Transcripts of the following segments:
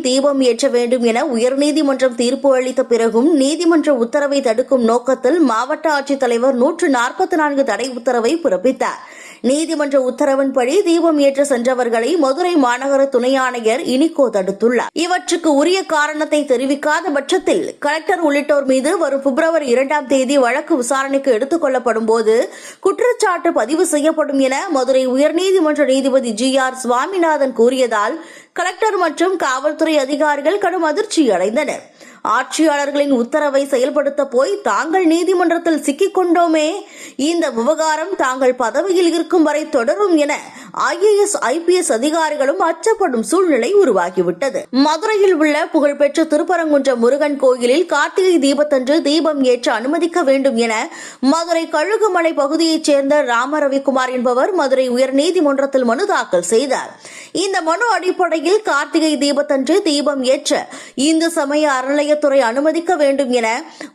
தீபம் ஏற்ற வேண்டும் என உயர்நீதிமன்றம் தீர்ப்பு அளித்த பிறகும் நீதிமன்ற உத்தரவை தடுக்கும் நோக்கத்தில் மாவட்ட ஆட்சித்தலைவர் நூற்று நாற்பத்தி நான்கு தடை உத்தரவை பிறப்பித்தார். நீதிமன்ற உத்தரவின்படி தீபம் ஏற்ற சென்றவர்களை மதுரை மாநகர துணை ஆணையர் இனிகோ தடுத்துள்ளார். இவற்றுக்கு உரிய காரணத்தை தெரிவிக்காத பட்சத்தில் கலெக்டர் உள்ளிட்டோர் மீது வரும் பிப்ரவரி இரண்டாம் தேதி வழக்கு விசாரணைக்கு எடுத்துக் கொள்ளப்படும் போது குற்றச்சாட்டு பதிவு செய்யப்படும் என மதுரை உயர்நீதிமன்ற நீதிபதி ஜி ஆர் சுவாமிநாதன் கூறியதால் கலெக்டர் மற்றும் காவல்துறை அதிகாரிகள் கடும் அதிர்ச்சி அடைந்தனர் ஆட்சியாளர்களின் உத்தரவை செயல்படுத்த போய் தாங்கள் நீதிமன்றத்தில் சிக்கிக் கொண்டோமே இந்த விவகாரம் தாங்கள் பதவியில் இருக்கும் வரை தொடரும் என ஐஏஎஸ் ஐபிஎஸ் அதிகாரிகளும் அச்சப்படும் சூழ்நிலை உருவாகிவிட்டது. மதுரையில் உள்ள புகழ்பெற்ற திருப்பரங்குன்ற முருகன் கோயிலில் கார்த்திகை தீபத்தன்று தீபம் ஏற்ற அனுமதிக்க வேண்டும் என மதுரை கழுகுமலை பகுதியைச் சேர்ந்த ராம ரவிக்குமார் என்பவர் மதுரை உயர்நீதிமன்றத்தில் மனு தாக்கல் செய்தார். இந்த மனு அடிப்படையில் கார்த்திகை தீபத்தன்று தீபம் ஏற்ற இந்து சமய அறநிலையத்துறை அனுமதிக்க வேண்டும் என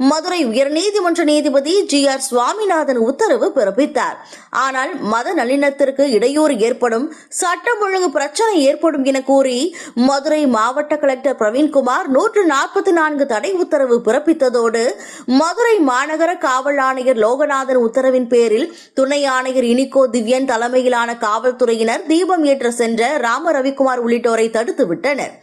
மதுரை உயர்நீதிமன்ற நீதிபதி ஜி ஆர் சுவாமிநாதன் உத்தரவு பிறப்பித்தார். ஆனால் மத நல்லிணத்திற்கு இடையூறு ஏற்படும் சட்டம் ஒழுங்கு பிரச்சனை ஏற்படும் என கூறி மதுரை மாவட்ட கலெக்டர் பிரவீன்குமார் நூற்று நாற்பத்தி நான்கு தடை உத்தரவு பிறப்பித்ததோடு மதுரை மாநகர காவல் ஆணையர் லோகநாதன் உத்தரவின் பேரில் துணை ஆணையர் இனிகோ திவ்யன் தலைமையிலான காவல்துறையினர் தீபம் ஏற்ற சென்ற ராம ரவிக்குமார் உள்ளிட்டோரை தடுத்து விட்டனர்.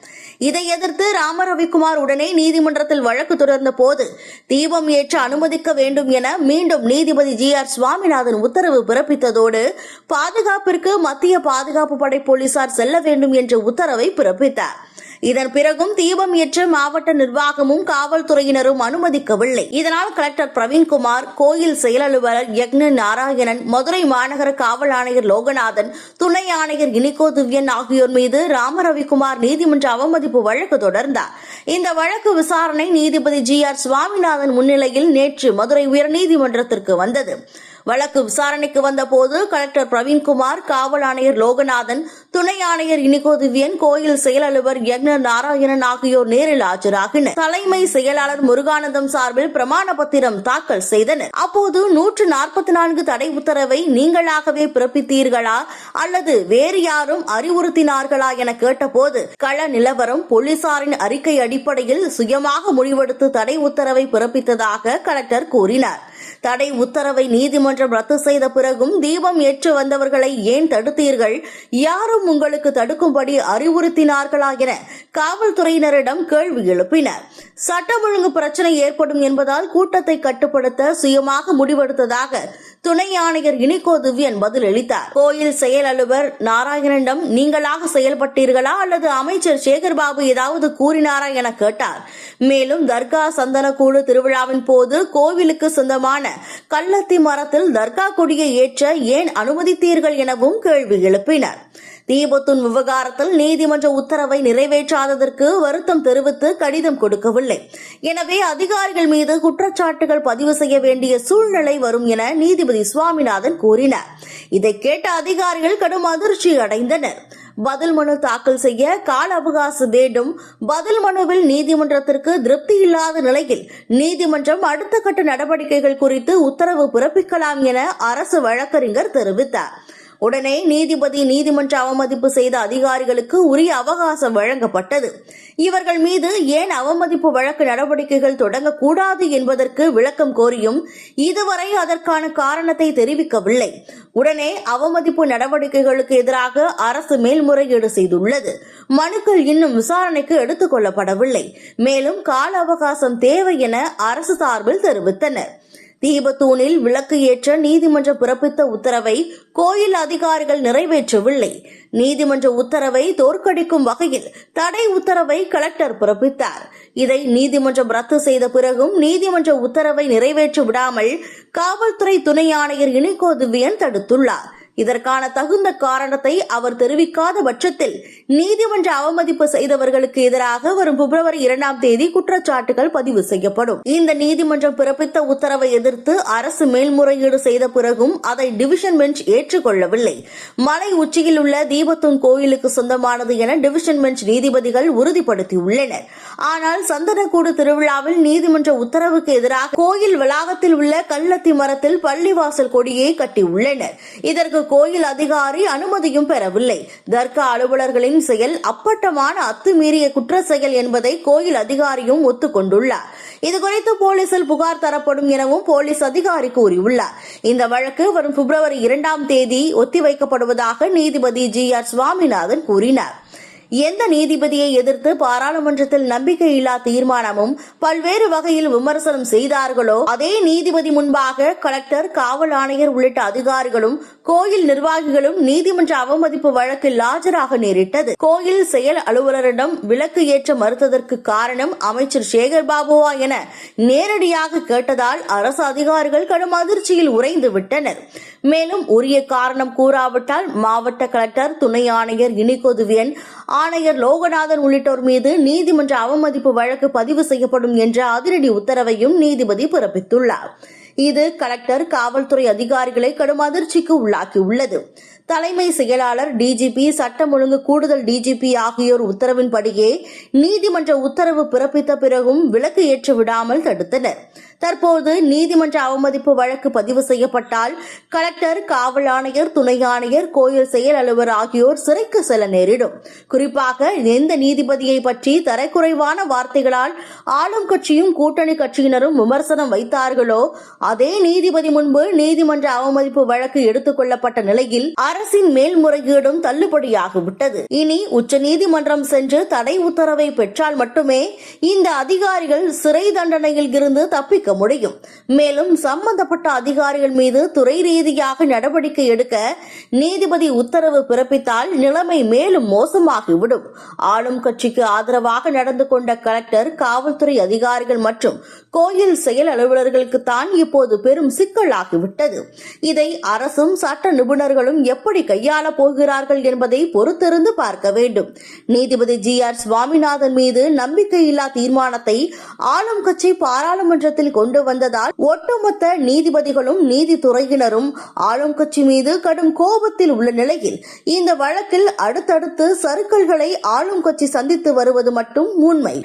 இதை எதிர்த்து ராம ரவிக்குமார் உடனே நீதிமன்றத்தில் வழக்கு தொடர்ந்த போது தீபம் ஏற்ற அனுமதிக்க வேண்டும் என மீண்டும் நீதிபதி ஜி ஆர் சுவாமிநாதன் உத்தரவு பிறப்பித்ததோடு பாதுகாப்பிற்கு மத்திய பாதுகாப்பு படை போலீசார் செல்ல வேண்டும் என்ற உத்தரவை பிறப்பித்தார். இதன் பிறகும் தீபம் ஏற்ற மாவட்ட நிர்வாகமும் காவல்துறையினரும் அனுமதிக்கவில்லை. இதனால் கலெக்டர் பிரவீன்குமார் கோயில் செயல் அலுவலர் யக்ன நாராயணன் மதுரை மாநகர காவல் ஆணையர் லோகநாதன் துணை ஆணையர் இனிகோ திவ்யன் ஆகியோர் மீது ராமரவிக்குமார் நீதிமன்ற அவமதிப்பு வழக்கு தொடர்ந்தார். இந்த வழக்கு விசாரணை நீதிபதி ஜி ஆர் சுவாமிநாதன் முன்னிலையில் நேற்று மதுரை உயர்நீதிமன்றத்திற்கு வந்தது. வழக்கு விசாரணைக்கு வந்தபோது கலெக்டர் பிரவீன்குமார் காவல் ஆணையர் லோகநாதன் துணை ஆணையர் இனிகோ திவ்யன் கோயில் செயல் அலுவலர் யக்ன நாராயணன் ஆகியோர் நேரில் ஆஜராகினர். தலைமை செயலாளர் முருகானந்தம் சார்பில் பிரமாண பத்திரம் தாக்கல் செய்தனர். அப்போது நூற்று நாற்பத்தி நான்கு தடை உத்தரவை நீங்களாகவே பிறப்பித்தீர்களா? அல்லது வேறு யாரும் அறிவுறுத்தினார்களா என கேட்டபோது கள நிலவரம் போலீசாரின் அறிக்கை அடிப்படையில் சுயமாக முடிவெடுத்து தடை உத்தரவை பிறப்பித்ததாக கலெக்டர் கூறினார். தடை உத்தரவை நீதிமன்றம் ரத்து செய்த பிறகும் தீபம் ஏற்று வந்தவர்களை ஏன் தடுத்தீர்கள்? யாரும் உங்களுக்கு தடுக்கும்படி அறிவுறுத்தினார்களா என காவல்துறையினரிடம் கேள்வி எழுப்பினர். சட்டம் ஒழுங்கு பிரச்சனை ஏற்படும் என்பதால் கூட்டத்தை கட்டுப்படுத்த சுயமாக முடிவெடுத்ததாக துணை ஆணையர் இனிகோ திவ்யன் பதிலளித்தார். கோயில் செயல் அலுவலர் நாராயணனிடம் நீங்களாக செயல்பட்டீர்களா அல்லது அமைச்சர் சேகர்பாபு ஏதாவது கூறினாரா என கேட்டார். மேலும் தர்கா சந்தனக்கூடு திருவிழாவின் போது கோவிலுக்கு சொந்தமான கள்ளத்தி மரத்தில் தர்கா கொடியை ஏற்ற ஏன் அனுமதித்தீர்கள் எனவும் கேள்வி எழுப்பினர். தீபத்துன் விவகாரத்தில் நீதிமன்ற உத்தரவை நிறைவேற்றாததற்கு வருத்தம் தெரிவித்து கடிதம் கொடுக்கவில்லை. எனவே அதிகாரிகள் மீது குற்றச்சாட்டுகள் பதிவு செய்ய வேண்டிய சூழ்நிலை வரும் என நீதிபதி சுவாமிநாதன் கூறினார். இதை கேட்ட அதிகாரிகள் கடும் அதிர்ச்சி அடைந்தனர். பதில் மனு தாக்கல் செய்ய கால அவகாசம் வேண்டும். பதில் மனுவில் நீதிமன்றத்திற்கு திருப்தி இல்லாத நிலையில் நீதிமன்றம் அடுத்த கட்ட நடவடிக்கைகள் குறித்து உத்தரவு பிறப்பிக்கலாம் என அரசு வழக்கறிஞர் தெரிவித்தார். உடனே நீதிபதி நீதிமன்ற அவமதிப்பு செய்த அதிகாரிகளுக்கு உரிய அவகாசம் வழங்கப்பட்டது. இவர்கள் மீது ஏன் அவமதிப்பு வழக்கு நடவடிக்கைகள் தொடங்கக்கூடாது என்பதற்கு விளக்கம் கோரியும் இதுவரை அதற்கான காரணத்தை தெரிவிக்கவில்லை. உடனே அவமதிப்பு நடவடிக்கைகளுக்கு எதிராக அரசு மேல்முறையீடு செய்துள்ளது. மனுக்கள் இன்னும் விசாரணைக்கு எடுத்துக் கொள்ளப்படவில்லை. மேலும் கால அவகாசம் தேவை என அரசு சார்பில் தெரிவித்தனர். தீபத்தூணில் விளக்கு ஏற்ற நீதிமன்றம் பிறப்பித்த உத்தரவை கோயில் அதிகாரிகள் நிறைவேற்றவில்லை. நீதிமன்ற உத்தரவை தோற்கடிக்கும் வகையில் தடை உத்தரவை கலெக்டர் பிறப்பித்தார். இதை நீதிமன்றம் ரத்து செய்த பிறகும் நீதிமன்ற உத்தரவை நிறைவேற்ற விடாமல் காவல்துறை துணை ஆணையர் இனிகோ திவ்யன் தடுத்துள்ளார். இதற்கான தகுந்த காரணத்தை அவர் தெரிவிக்காத பட்சத்தில் நீதிமன்ற அவமதிப்பு செய்தவர்களுக்கு எதிராக வரும் பிப்ரவரி இரண்டாம் தேதி குற்றச்சாட்டுகள் பதிவு செய்யப்படும். இந்த நீதிமன்றம் பிறப்பித்த உத்தரவை எதிர்த்து அரசு மேல்முறையீடு செய்த பிறகும் அதை டிவிஷன் பெஞ்ச் ஏற்றுக்கொள்ளவில்லை. மலை உச்சியில் உள்ள தீபத்துன் கோயிலுக்கு சொந்தமானது என டிவிஷன் பெஞ்ச் நீதிபதிகள் உறுதிப்படுத்தியுள்ளனர். ஆனால் சந்தனக்கூடு திருவிழாவில் நீதிமன்ற உத்தரவுக்கு எதிராக கோயில் வளாகத்தில் உள்ள கள்ளத்தி மரத்தில் பள்ளிவாசல் கொடியை கட்டியுள்ளனர். இதற்கு கோயில் அதிகாரி அனுமதியும் பெறவில்லை. தர்கா அலுவலர்களின் செயல் அப்பட்டமான அத்துமீறிய குற்ற செயல் என்பதை கோயில் அதிகாரியும் ஒத்துக்கொண்டுள்ளார். இதுகுறித்து போலீசில் புகார் தரப்படும் எனவும் போலீஸ் அதிகாரி கூறியுள்ளார். இந்த வழக்கு வரும் பிப்ரவரி இரண்டாம் தேதி ஒத்திவைக்கப்படுவதாக நீதிபதி ஜி ஆர் சுவாமிநாதன் கூறினார். எந்த நீதிபதியை எதிர்த்து பாராளுமன்றத்தில் நம்பிக்கையில்லா தீர்மானமும் பல்வேறு வகையில் விமர்சனம் செய்தார்களோ அதே நீதிபதி முன்பாக கலெக்டர் காவல் ஆணையர் உள்ளிட்ட அதிகாரிகளும் கோயில் நிர்வாகிகளும் நீதிமன்ற அவமதிப்பு வழக்கில் ஆஜராக நேரிட்டது. கோயில் செயல் அலுவலரிடம் விலக்கு ஏற்ற மறுத்ததற்கு காரணம் அமைச்சர் சேகர் பாபுவா என நேரடியாக கேட்டதால் அரசு அதிகாரிகள் கடும் அதிர்ச்சியில் உறைந்து விட்டனர். மேலும் உரிய காரணம் கூறாவிட்டால் மாவட்ட கலெக்டர் துணை ஆணையர் இனிகொதுவியன் ஆணையர் லோகநாதன் உள்ளிட்டோர் மீது நீதிமன்ற அவமதிப்பு வழக்கு பதிவு செய்யப்படும் என்ற அதிரடி உத்தரவையும் நீதிபதி பிறப்பித்துள்ளார். இது கலெக்டர் காவல்துறை அதிகாரிகளை கடும் அதிர்ச்சிக்கு உள்ளாக்கியுள்ளது. தலைமை செயலாளர் டிஜிபி சட்டம் ஒழுங்கு கூடுதல் டிஜிபி ஆகியோர் உத்தரவின்படியே நீதிமன்ற உத்தரவு பிறப்பித்த பிறகும் விலக்கு ஏற்று விடாமல் தடுத்தனர். தற்போது நீதிமன்ற அவமதிப்பு வழக்கு பதிவு செய்யப்பட்டால் கலெக்டர் காவல் ஆணையர் துணை ஆணையர் கோயில் செயல் அலுவலர் ஆகியோர் சிறைக்கு செல்ல நேரிடும். குறிப்பாக எந்த நீதிபதியை பற்றி தரக்குறைவான வார்த்தைகளால் ஆளும் கட்சியும் கூட்டணி கட்சியினரும் விமர்சனம் வைத்தார்களோ அதே நீதிபதி முன்பு நீதிமன்ற அவமதிப்பு வழக்கு எடுத்துக் கொள்ளப்பட்ட நிலையில் அரசின் மேல்முறையீடும் தள்ளுபடியாகிவிட்டது. இனி உச்சநீதிமன்றம் சென்று தடை உத்தரவை பெற்றால் மட்டுமே இந்த அதிகாரிகள் சிறை தண்டனையில் இருந்து தப்பிக்க முடியும். மேலும் சம்பந்தப்பட்ட அதிகாரிகள் மீது துறை ரீதியாக நடவடிக்கை எடுக்க நீதிபதி உத்தரவு பிறப்பித்தால் நிலைமை மேலும் மோசமாகிவிடும். ஆளும் கட்சிக்கு ஆதரவாக நடந்து கொண்ட கலெக்டர் காவல்துறை அதிகாரிகள் மற்றும் கோயில் செயல் அலுவலர்களுக்கு தான் இப்போது பெரும் சிக்கலாகிவிட்டது. இதை அரசும் சட்ட நிபுணர்களும் எப்படி கையாள போகிறார்கள் என்பதை பொறுத்திருந்து பார்க்க வேண்டும். நீதிபதி ஜி ஆர் சுவாமிநாதன் மீது நம்பிக்கையில்லா தீர்மானத்தை ஆளும் கட்சி பாராளுமன்றத்தில் கொண்டு வந்ததால் ஒட்டுமொத்த நீதிபதிகளும் நீதித்துறையினரும் ஆளும் கட்சி மீது கடும் கோபத்தில் உள்ள நிலையில் இந்த வழக்கில் அடுத்தடுத்து சறுக்கல்களை ஆளும் கட்சி சந்தித்து வருவது மட்டும் உண்மை.